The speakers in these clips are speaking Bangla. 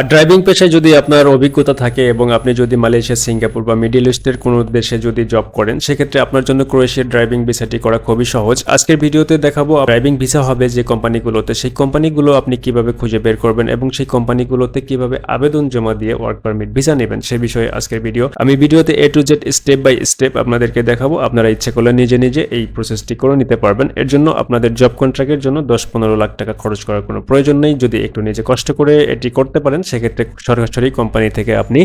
ড্রাইভিং পেশায় যদি আপনার অভিজ্ঞতা থাকে এবং আপনি যদি মালয়েশিয়া, সিঙ্গাপুর বা মিডিল ইস্টের কোনো দেশে যদি জব করেন, সেক্ষেত্রে আপনার জন্য ক্রোয়েশিয়ার ড্রাইভিং ভিসাটি করা খুবই সহজ। আজকের ভিডিওতে দেখাবো ড্রাইভিং ভিসা হবে যে কোম্পানিগুলোতে। সেই কোম্পানিগুলো আপনি কীভাবে খুঁজে বের করবেন এবং সেই কোম্পানিগুলোতে কীভাবে আবেদন জমা দিয়ে ওয়ার্ক পারমিট ভিসা নেবেন, সে বিষয়ে আজকের ভিডিও। আমি ভিডিওতে A to Z step by step আপনাদেরকে দেখাবো। আপনারা ইচ্ছে করলে নিজে নিজে এই প্রসেসটি করে নিতে পারবেন। এর জন্য আপনাদের জব কন্ট্রাক্টের জন্য দশ পনেরো লাখ টাকা খরচ করার কোনো প্রয়োজন নেই। যদি একটু নিজে কষ্ট করে এটি করতে পারেন সেক্ষেত্রে সরাসরি কোম্পানি থেকে আপনি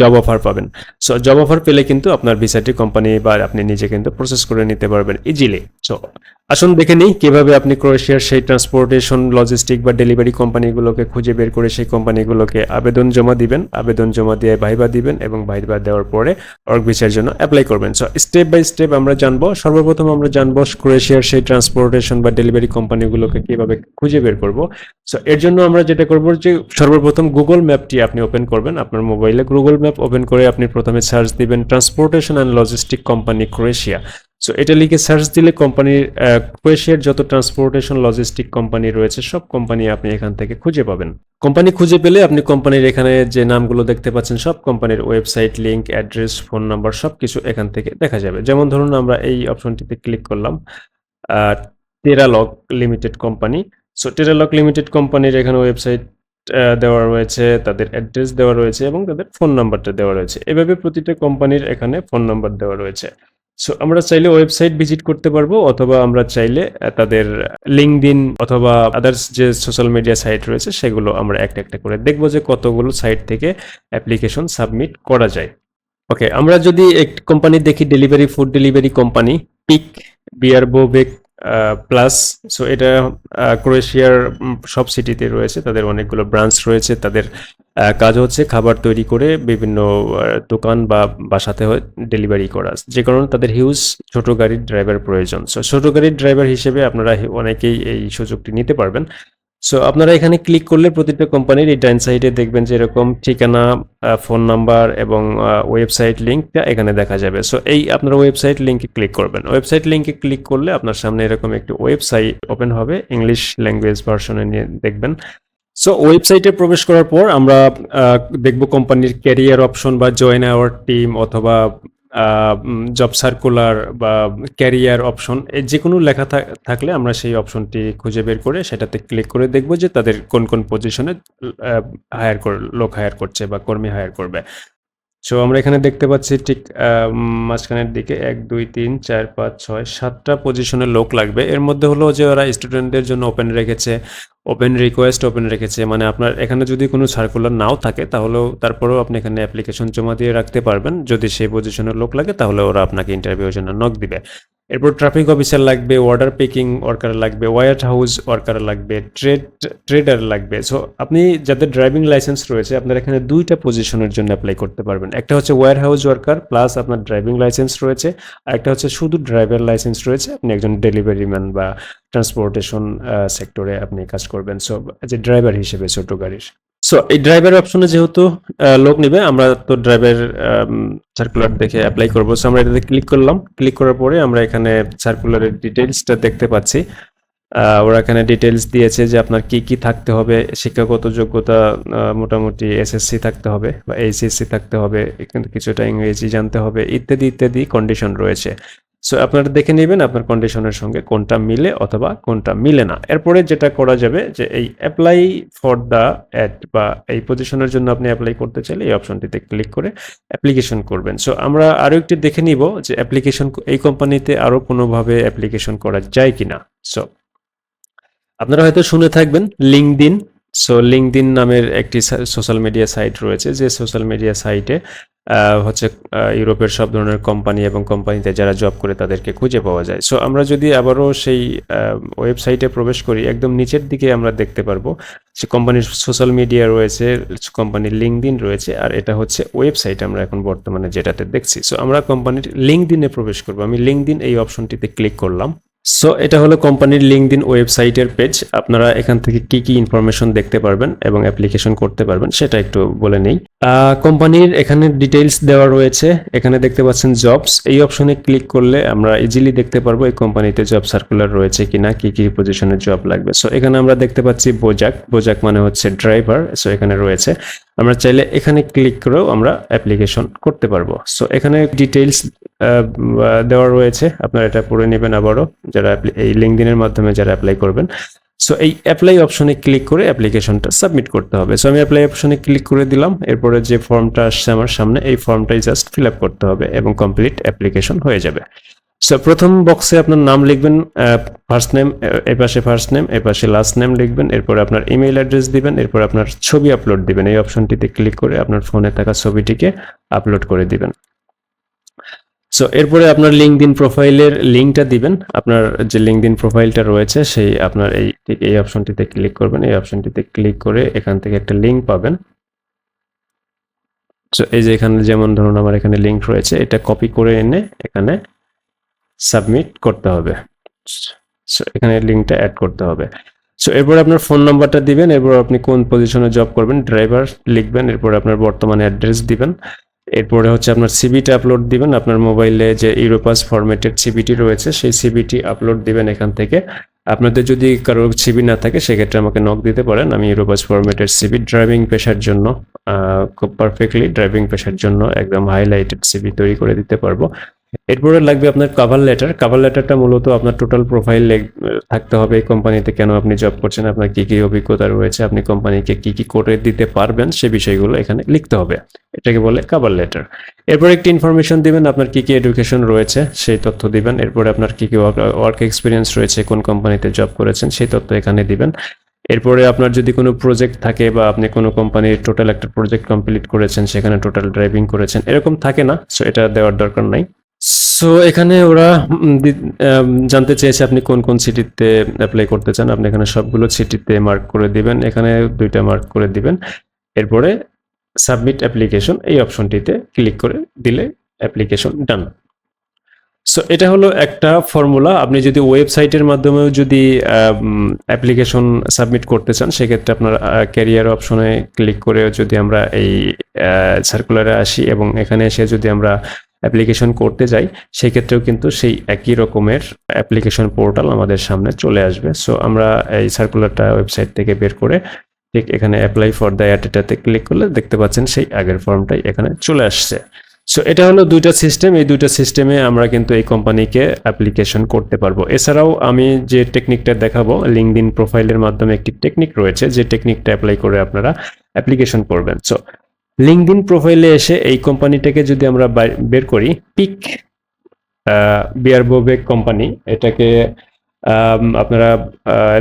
জব অফার পাবেন। সো জব অফার পেলে কিন্তু আপনার ভিসাটি কোম্পানি বা আপনি নিজে কিন্তু প্রসেস করে নিতে পারবেন ইজিলি সো আসুন দেখে নিই কীভাবে আপনি ক্রোয়েশিয়ার সেই ট্রান্সপোর্টেশন লজিস্টিক বা ডেলিভারি কোম্পানিগুলোকে খুঁজে বের করে সেই কোম্পানিগুলোকে আবেদন জমা দিবেন, আবেদন জমা দিয়ে ভাইবা দিবেন এবং ভাইবা দেওয়ার পরে ওয়ার্ক ভিসার জন্য অ্যাপ্লাই করবেন। সো স্টেপ বাই স্টেপ আমরা জানব, সর্বপ্রথম আমরা জানব ক্রোয়েশিয়ার সেই ট্রান্সপোর্টেশন বা ডেলিভারি কোম্পানিগুলোকে কীভাবে খুঁজে বের করব। সো এর জন্য আমরা যেটা করব যে সর্বপ্রথম গুগল ম্যাপটি আপনি ওপেন করবেন, আপনার মোবাইলে গুগল ম্যাপ ওপেন করে আপনি প্রথমে সার্চ দিবেন transportation and logistic company Croatia so এটা লিখে সার্চ দিলে কোম্পানির ক্রোয়েশিয়ার যত ট্রান্সপোর্টেশন লজিস্টিক কোম্পানি রয়েছে, সব কোম্পানি আপনি এখান থেকে খুঁজে পাবেন। কোম্পানি খুঁজে পেলে আপনি কোম্পানির এখানে যে নামগুলো দেখতে পাচ্ছেন, সব কোম্পানির website link address phone number সব কিছু এখান থেকে দেখা যাবে। যেমন ধরুন, আমরা এই অপশনটিতে ক্লিক করলাম টেরালক লিমিটেড কোম্পানি সো টেরালক লিমিটেড কোম্পানির এখানে ওয়েবসাইট দেওয়া রয়েছে, তাদের অ্যাড্রেস দেওয়া রয়েছে এবং তাদের ফোন নাম্বারটা দেওয়া রয়েছে। এভাবে প্রতিটা কোম্পানির এখানে ফোন নাম্বার দেওয়া রয়েছে। সো আমরা চাইলে ওয়েবসাইট ভিজিট করতে পারব, অথবা আমরা চাইলে তাদের লিঙ্কডিন অথবা আদার্স যে সোশ্যাল মিডিয়া সাইট রয়েছে, সেগুলো আমরা একটা একটা করে দেখব যে কতগুলো সাইট থেকে অ্যাপ্লিকেশন সাবমিট করা যায়। ওকে আমরা যদি এক কোম্পানি দেখি delivery food delivery company pick বিয়ারবোবেক plus so এটা ক্রোয়েশিয়ার সব সিটিতে রয়েছে, তাদের অনেকগুলো ব্রাঞ্চ রয়েছে, তাদের কাজ হচ্ছে খাবার তৈরি করে বিভিন্ন দোকান বা বাসাতে ডেলিভারি করা। যে কারণে তাদের হিউজ ছোট গাড়ির ড্রাইভার প্রয়োজন। সো ছোট গাড়ির ড্রাইভার হিসেবে আপনারা অনেকেই এই সুযোগটি নিতে পারবেন। সো আপনারা এখানে ক্লিক করলে প্রতিটা কোম্পানির এই ডাইন সাইডে দেখবেন যে এরকম ঠিকানা ফোন নাম্বার এবং ওয়েবসাইট লিঙ্কটা এখানে দেখা যাবে। সো এই আপনারা ওয়েবসাইট লিঙ্কে ক্লিক করবেন। ওয়েবসাইট লিঙ্কে ক্লিক করলে আপনার সামনে এরকম একটি ওয়েবসাইট ওপেন হবে। ইংলিশ ল্যাঙ্গুয়েজ ভার্সনে নিয়ে দেখবেন। সো ওয়েবসাইটে প্রবেশ করার পর আমরা দেখব কোম্পানির ক্যারিয়ার অপশন বা জয়েন আওয়ার টিম অথবা জব সার্কুলার বা ক্যারিয়ার অপশন যে কোনো লেখা থাকলে আমরা সেই অপশনটি খুঁজে বের করে সেটাতে ক্লিক করে দেখব যে তাদের কোন কোন পজিশনে হায়ার কর লোক হায়ার করছে বা কর্মী হায়ার করবে। সো আমরা এখানে দেখতে পাচ্ছি ঠিক মাঝখানের দিকে এক, দুই, তিন, চার, পাঁচ, ছয়, সাতটা পজিশনে লোক লাগবে। এর মধ্যে হলো যে ওরা স্টুডেন্টদের জন্য ওপেন রেখেছে। ওপেন রিকোয়েস্ট ওপেন রেখেছে। মানে আপনার এখানে যদি কোনো সার্কুলার নাও থাকে, তাহলেও তারপরেও আপনি এখানে অ্যাপ্লিকেশন জমা দিয়ে রাখতে পারবেন। যদি সেই পজিশনের লোক লাগে, তাহলে ওরা আপনাকে ইন্টারভিউর জন্য নক দিবে। এরপর ট্রাফিক অফিসার লাগবে অর্ডার পিকিং ওয়ার্কার লাগবে ওয়াইট হাউস ওয়ার্কার লাগবে ট্রেড ট্রেডার লাগবে। সো আপনি যাদের ড্রাইভিং লাইসেন্স রয়েছে, আপনার এখানে দুইটা পজিশনের জন্য অ্যাপ্লাই করতে পারবেন। একটা হচ্ছে ওয়ার হাউস ওয়ার্কার প্লাস আপনার ড্রাইভিং লাইসেন্স রয়েছে, আর একটা হচ্ছে শুধু ড্রাইভার লাইসেন্স রয়েছে, আপনি একজন ডেলিভারি ম্যান বা ট্রান্সপোর্টেশন সেক্টরে আপনি কাজ করবেন। সো যে ড্রাইভার হিসেবে ছোট গাড়ির। সো এই ড্রাইভার অপশনে যেহেতু লোক নিবে, আমরা তো ড্রাইভার সার্কুলার দেখে অ্যাপ্লাই করব। সো আমরা এটাতে ক্লিক করলাম। ক্লিক করার পরে আমরা এখানে সার্কুলারের ডিটেলসটা দেখতে পাচ্ছি। ওরা এখানে ডিটেলস দিয়েছে যে আপনার কি কি থাকতে হবে, শিক্ষাগত যোগ্যতা মোটামুটি এসএসসি থাকতে হবে বা এইচএসসি থাকতে হবে কিন্তু কিছুটা ইংরেজি জানতে হবে, ইত্যাদি ইত্যাদি কন্ডিশন রয়েছে। সো আপনারা দেখে নেবেন আপনার কন্ডিশনের সঙ্গে কোনটা মিলে অথবা কোনটা মিলে না। এরপরে যেটা করা যাবে যে, এই অ্যাপ্লাই ফর দ্য অ্যাড বা এই পজিশনের জন্য আপনি অ্যাপ্লাই করতে চাইলে এই অপশনটিতে ক্লিক করে অ্যাপ্লিকেশন করবেন। সো আমরা আরও একটি দেখে নিব যে অ্যাপ্লিকেশন এই কোম্পানিতে আরও কোনোভাবে অ্যাপ্লিকেশন করা যায় কিনা। সো আপনারা হয়তো শুনে থাকবেন লিঙ্কদিন সো লিঙ্কদিন নামের একটি সোশ্যাল মিডিয়া সাইট রয়েছে, যে সোশ্যাল মিডিয়া সাইটে হচ্ছে ইউরোপের সব ধরনের কোম্পানি এবং কোম্পানিতে যারা জব করে তাদেরকে খুঁজে পাওয়া যায়। সো আমরা যদি আবারও সেই ওয়েবসাইটে প্রবেশ করি, একদম নিচের দিকে আমরা দেখতে পারব যে কোম্পানির সোশ্যাল মিডিয়া রয়েছে কোম্পানির লিঙ্কদিন রয়েছে, আর এটা হচ্ছে ওয়েবসাইট আমরা এখন বর্তমানে যেটাতে দেখছি। সো আমরা কোম্পানির লিঙ্কদিনে প্রবেশ করব। আমি লিঙ্কদিন এই অপশনটিতে ক্লিক করলাম। সো এটা হলো কোম্পানির লিঙ্কডিন ওয়েবসাইটের পেজ আপনারা এখান থেকে কি কি ইনফরমেশন দেখতে পারবেন এবং অ্যাপ্লিকেশন করতে পারবেন, সেটা একটু বলে নেই। কোম্পানির এখানে ডিটেইলস দেওয়া রয়েছে। এখানে দেখতে পাচ্ছেন জবস এই অপশনে ক্লিক করলে আমরা ইজিলি দেখতে পারব এই কোম্পানিতে জব সার্কুলার রয়েছে কিনা, কি কি পজিশনের জব লাগবে। সো এখানে আমরা দেখতে পাচ্ছি বোজাক বোজাক মানে হচ্ছে ড্রাইভার সো এখানে রয়েছে। আমরা চাইলে এখানে ক্লিক করেও আমরা অ্যাপ্লিকেশন করতে পারব। সো এখানে ডিটেইলস দেওয়া রয়েছে। আপনারা এটা পড়ে নেবেন আবারও, যারা এই লিঙ্কডিনের মাধ্যমে যারা অ্যাপ্লাই করবেন। সো এই অ্যাপ্লাই অপশনে ক্লিক করে অ্যাপ্লিকেশনটা সাবমিট করতে হবে। সো আমি অ্যাপ্লাই অপশনে ক্লিক করে দিলাম। এরপরে যে ফর্মটা আসছে আমার সামনে, এই ফর্মটাই জাস্ট ফিল করতে হবে এবং কমপ্লিট অ্যাপ্লিকেশন হয়ে যাবে। সো প্রথম বক্সে আপনার নাম লিখবেন ফার্স্ট নেম এ পাশে ফার্স্ট নেম এ পাশে লাস্ট নেম লিখবেন, এরপর আপনার ইমেইল অ্যাড্রেস দিবেন, এরপর আপনার ছবি আপলোড দিবেন। এই অপশনটিতে ক্লিক করে আপনার ফোনে থাকা ছবিটিকে আপলোড করে দিবেন। সো এরপরে আপনার লিঙ্কডিন প্রোফাইলের লিঙ্কটা দিবেন। আপনার যে লিঙ্কডিন প্রোফাইলটা রয়েছে, সেই আপনার এই এই অপশনটিতে ক্লিক করবেন। এই অপশনটিতে ক্লিক করে এখান থেকে একটা লিঙ্ক পাবেন। সো এই যে এখানে যেমন ধরুন আমার এখানে লিঙ্ক রয়েছে, এটা কপি করে এনে এখানে সাবমিট করতে হবে। সো এখানে লিঙ্কটা অ্যাড করতে হবে। সো এরপর আপনার ফোন নাম্বারটা দিবেন, এরপর আপনি কোন পজিশনে জব করবেন ড্রাইভার লিখবেন, এরপর আপনার বর্তমানে অ্যাড্রেস দিবেন। এরপরে হচ্ছে আপনার সিবিটা আপলোড দিবেন, আপনার মোবাইলে যে ইউরোপাস ফরম্যাটেড সিবিটি রয়েছে, সেই সিবিটি আপলোড দিবেন এখান থেকে। আপনাদের যদি কারও সিবি না থাকে, সেক্ষেত্রে আমাকে নক দিতে পারেন। আমি ইউরোপাস ফরম্যাটের সিবি ড্রাইভিং পেশার জন্য খুব পারফেক্টলি ড্রাইভিং পেশার জন্য একদম হাইলাইটেড সিবি তৈরি করে দিতে পারব। এরপরে লাগবে আপনার কাভার লেটার কাভার লেটারটা মূলত আপনার টোটাল প্রোফাইল থাকতে হবে এই কোম্পানিতে কেন আপনি জব করছেন, আপনার কি কি অভিজ্ঞতা রয়েছে, আপনি কোম্পানিকে কি কি করে দিতে পারবেন, সে বিষয়গুলো এখানে লিখতে হবে। এটাকে বলে কাভার লেটার এরপর একটি ইনফরমেশন দিবেন, আপনার কি কি এডুকেশন রয়েছে, সেই তথ্য দিবেন। এরপরে আপনার কি কি ওয়ার্ক এক্সপিরিয়েন্স রয়েছে, কোন কোম্পানিতে জব করেছেন, সেই তথ্য এখানে দিবেন। এরপরে আপনার যদি কোনো প্রজেক্ট থাকে বা আপনি কোনো কোম্পানির টোটাল একটা প্রজেক্ট কমপ্লিট করেছেন, সেখানে টোটাল ড্রাইভিং করেছেন, এরকম থাকে না সো এটা দেওয়ার দরকার নাই। সো এখানে ওরা জানতে চেয়েছে আপনি কোন কোন সিটিতে অ্যাপ্লাই করতে চান। আপনি এখানে সবগুলো সিটিতে মার্ক করে দিবেন। এখানে দুইটা মার্ক করে দিবেন। এরপরে সাবমিট অ্যাপ্লিকেশন এই অপশনটিতে ক্লিক করে দিলে অ্যাপ্লিকেশন ডান সো এটা হলো একটা ফর্মুলা আপনি যদি ওয়েবসাইটের মাধ্যমেও যদি অ্যাপ্লিকেশন সাবমিট করতে চান, সেক্ষেত্রে আপনার ক্যারিয়ার অপশনে ক্লিক করে যদি আমরা এই সার্কুলারে আসি এবং এখানে এসে যদি আমরা অ্যাপ্লিকেশন করতে যাই সেক্ষেত্রেও কিন্তু সেই একই রকমের অ্যাপ্লিকেশন পোর্টাল আমাদের সামনে চলে আসবে। সো আমরা এই সার্কুলারটা ওয়েবসাইট থেকে বের করে ঠিক এখানে অ্যাপ্লাই ফর দ্য অ্যাটেটাতে ক্লিক করলে দেখতে পাচ্ছেন সেই আগের ফর্মটাই এখানে চলে আসছে। সো এটা হলো দুইটা সিস্টেম এই দুইটা সিস্টেমে আমরা কিন্তু এই কোম্পানিকে অ্যাপ্লিকেশন করতে পারব। এছাড়াও আমি যে টেকনিকটা দেখাবো লিঙ্কডিন প্রোফাইলের মাধ্যমে একটি টেকনিক রয়েছে, যে টেকনিকটা অ্যাপ্লাই করে আপনারা অ্যাপ্লিকেশন করবেন। সো লিঙ্কডিন প্রোফাইলে এসে এই কোম্পানিটাকে যদি আমরা বের করি পিক বিয়ার বিয়ারবোবেক কোম্পানি এটাকে আপনারা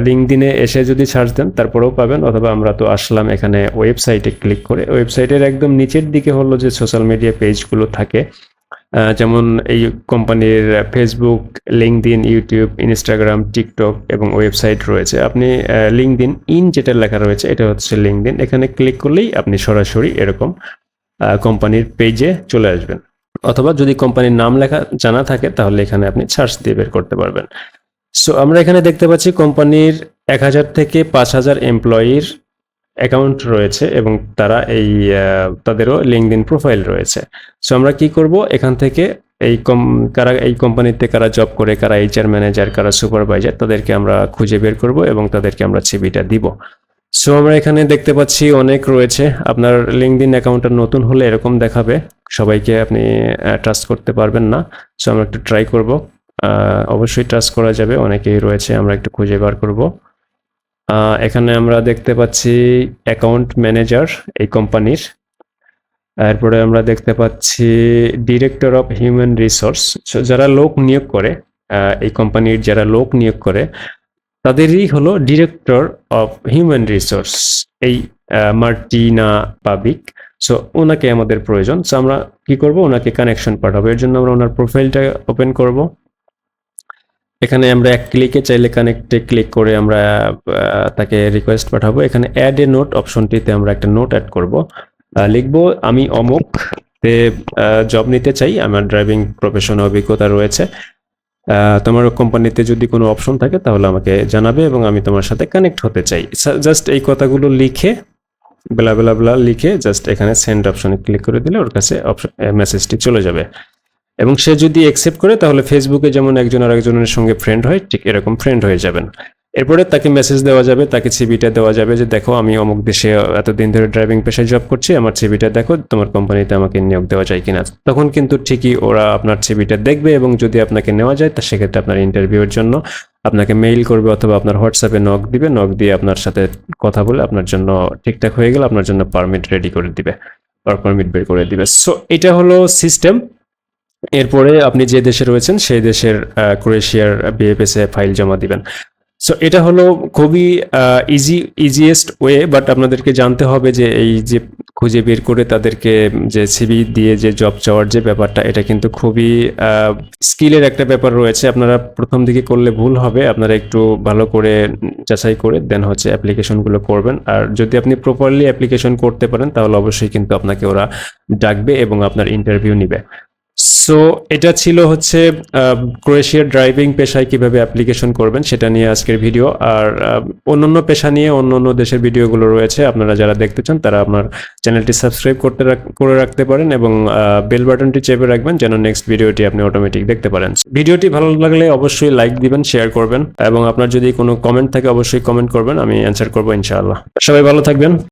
লিঙ্কডিনে এসে যদি সার্চ দেন, তারপরেও পাবেন, অথবা আমরা তো আসলাম এখানে ওয়েবসাইটে ক্লিক করে। ওয়েবসাইটের একদম নিচের দিকে হলো যে সোশ্যাল মিডিয়া পেজগুলো থাকে যেমন এই কোম্পানির Facebook LinkedIn YouTube Instagram TikTok এবং ওয়েবসাইট রয়েছে। আপনি লিঙ্কডিন ইন যেটা লেখা রয়েছে, এটা হচ্ছে লিঙ্কডিন এখানে ক্লিক করলেই আপনি সরাসরি এরকম কোম্পানির পেজে চলে আসবেন। অথবা যদি কোম্পানির নাম লেখা, জানা থাকে, তাহলে এখানে আপনি সার্চ দিয়ে বের করতে পারবেন। সো আমরা এখানে দেখতে পাচ্ছি কোম্পানির এক হাজার থেকে পাঁচ হাজার এমপ্লয়ির অ্যাকাউন্ট রয়েছে এবং তারা এই তাদেরও লিঙ্কডিন প্রোফাইল রয়েছে। সো আমরা কি করব? এখান থেকে এই কম, কারা, এই কোম্পানিতে কারা জব করে, কারা এইচআর ম্যানেজার কারা সুপারভাইজার তাদেরকে আমরা খুঁজে বের করব এবং তাদেরকে আমরা সিভিটা দিব। সো আমরা এখানে দেখতে পাচ্ছি অনেক রয়েছে। আপনার লিঙ্কডিন অ্যাকাউন্টটা নতুন হলে এরকম দেখাবে। সবাইকে আপনি ট্রাস্ট করতে পারবেন না। সো আমরা একটু ট্রাই করব। অবশ্যই ট্রাস্ট করা যাবে। অনেকেই রয়েছে, আমরা একটু খুঁজে বার করব। এখানে আমরা দেখতে পাচ্ছি অ্যাকাউন্ট ম্যানেজার এই কোম্পানির এরপরে আমরা দেখতে পাচ্ছি ডিরেক্টর অফ হিউম্যান রিসোর্স যারা লোক নিয়োগ করে এই কোম্পানির যারা লোক নিয়োগ করে, তাদেরই হলো ডিরেক্টর অফ হিউম্যান রিসোর্স এই মার্টিনা পাবিক। সো ওনাকে আমাদের প্রয়োজন। সো আমরা কি করব? ওনাকে কানেকশন পাঠাবো। এর জন্য আমরা ওনার প্রোফাইলটা ওপেন করব। এখানে আমরা এক ক্লিকে চাইলে কানেক্টে ক্লিক করে আমরা তাকে রিকোয়েস্ট পাঠাবো। এখানে অ্যাড এ নোট অপশনটিতে আমরা একটা নোট অ্যাড করব। লিখব, আমি অমুক, তে জব নিতে চাই, আমার ড্রাইভিং প্রফেশনে অভিজ্ঞতা রয়েছে। তোমার কোম্পানিতে যদি কোনো অপশন থাকে, তাহলে আমাকে জানাবে এবং আমি তোমার সাথে কানেক্ট হতে চাই। জাস্ট এই কথাগুলো লিখে বেলা বেলা বেলা লিখে জাস্ট এখানে সেন্ড অপশনে ক্লিক করে দিলে ওর কাছে মেসেজটি চলে যাবে। এবং সে যদি অ্যাকসেপ্ট করে, তাহলে ফেসবুকে যেমন একজন আর একজনের সঙ্গে ফ্রেন্ড হয়, ঠিক এরকম ফ্রেন্ড হয়ে যাবেন। এরপরে তাকে মেসেজ দেওয়া যাবে, তাকে সিবিটা দেওয়া যাবে যে, দেখো, আমি অমুক দেশে এতদিন ধরে ড্রাইভিং পেশায় জব করছি, আমার সিবিটা দেখো, তোমার কোম্পানিতে আমাকে নিয়োগ দেওয়া যায় কিনা? তখন কিন্তু ঠিকই ওরা আপনার সিবিটা দেখবে এবং যদি আপনাকে নেওয়া যায়, তা সেক্ষেত্রে আপনার ইন্টারভিউর জন্য আপনাকে মেইল করবে অথবা আপনার হোয়াটসঅ্যাপে নক দিবে নক দিয়ে আপনার সাথে কথা বলে আপনার জন্য ঠিকঠাক হয়ে গেলে আপনার জন্য পারমিট রেডি করে দিবে পারমিট বের করে দিবে। সো এটা হলো সিস্টেম এরপরে আপনি যে দেশে রয়েছেন, সেই দেশের ক্রোয়েশিয়ার বিএফএস এ ফাইল জমা দিবেন। সো এটা হলো খুবই ইজি ইজিয়েস্ট ওয়ে বাট আপনাদেরকে জানতে হবে যে এই যে খুঁজে বের করে তাদেরকে যে সিবি দিয়ে যে জব চাওয়ার যে ব্যাপারটা, এটা কিন্তু খুবই স্কিলের একটা ব্যাপার রয়েছে। আপনারা প্রথম দিকে করলে ভুল হবে, আপনারা একটু ভালো করে যাচাই করে দেন হচ্ছে অ্যাপ্লিকেশনগুলো করবেন। আর যদি আপনি প্রপারলি অ্যাপ্লিকেশন করতে পারেন, তাহলে অবশ্যই কিন্তু আপনাকে ওরা ডাকবে এবং আপনার ইন্টারভিউ নিবে। সো এটা ছিল হচ্ছে ক্রোয়েশিয়ার ড্রাইভিং পেশায় কীভাবে অ্যাপ্লিকেশন করবেন সেটা নিয়ে আজকের ভিডিও আর অন্যান্য পেশা নিয়ে অন্য অন্য দেশের ভিডিওগুলো রয়েছে, আপনারা যারা দেখতে চান তারা আপনার চ্যানেলটি সাবস্ক্রাইব করতে করে রাখতে পারেন এবং বেল বাটনটি চেপে রাখবেন যেন নেক্সট ভিডিওটি আপনি অটোমেটিক দেখতে পারেন। ভিডিওটি ভালো লাগলে অবশ্যই লাইক দিবেন শেয়ার করবেন এবং আপনার যদি কোনো কমেন্ট থাকে অবশ্যই কমেন্ট করবেন, আমি অ্যান্সার করব ইনশাআল্লাহ। সবাই ভালো থাকবেন।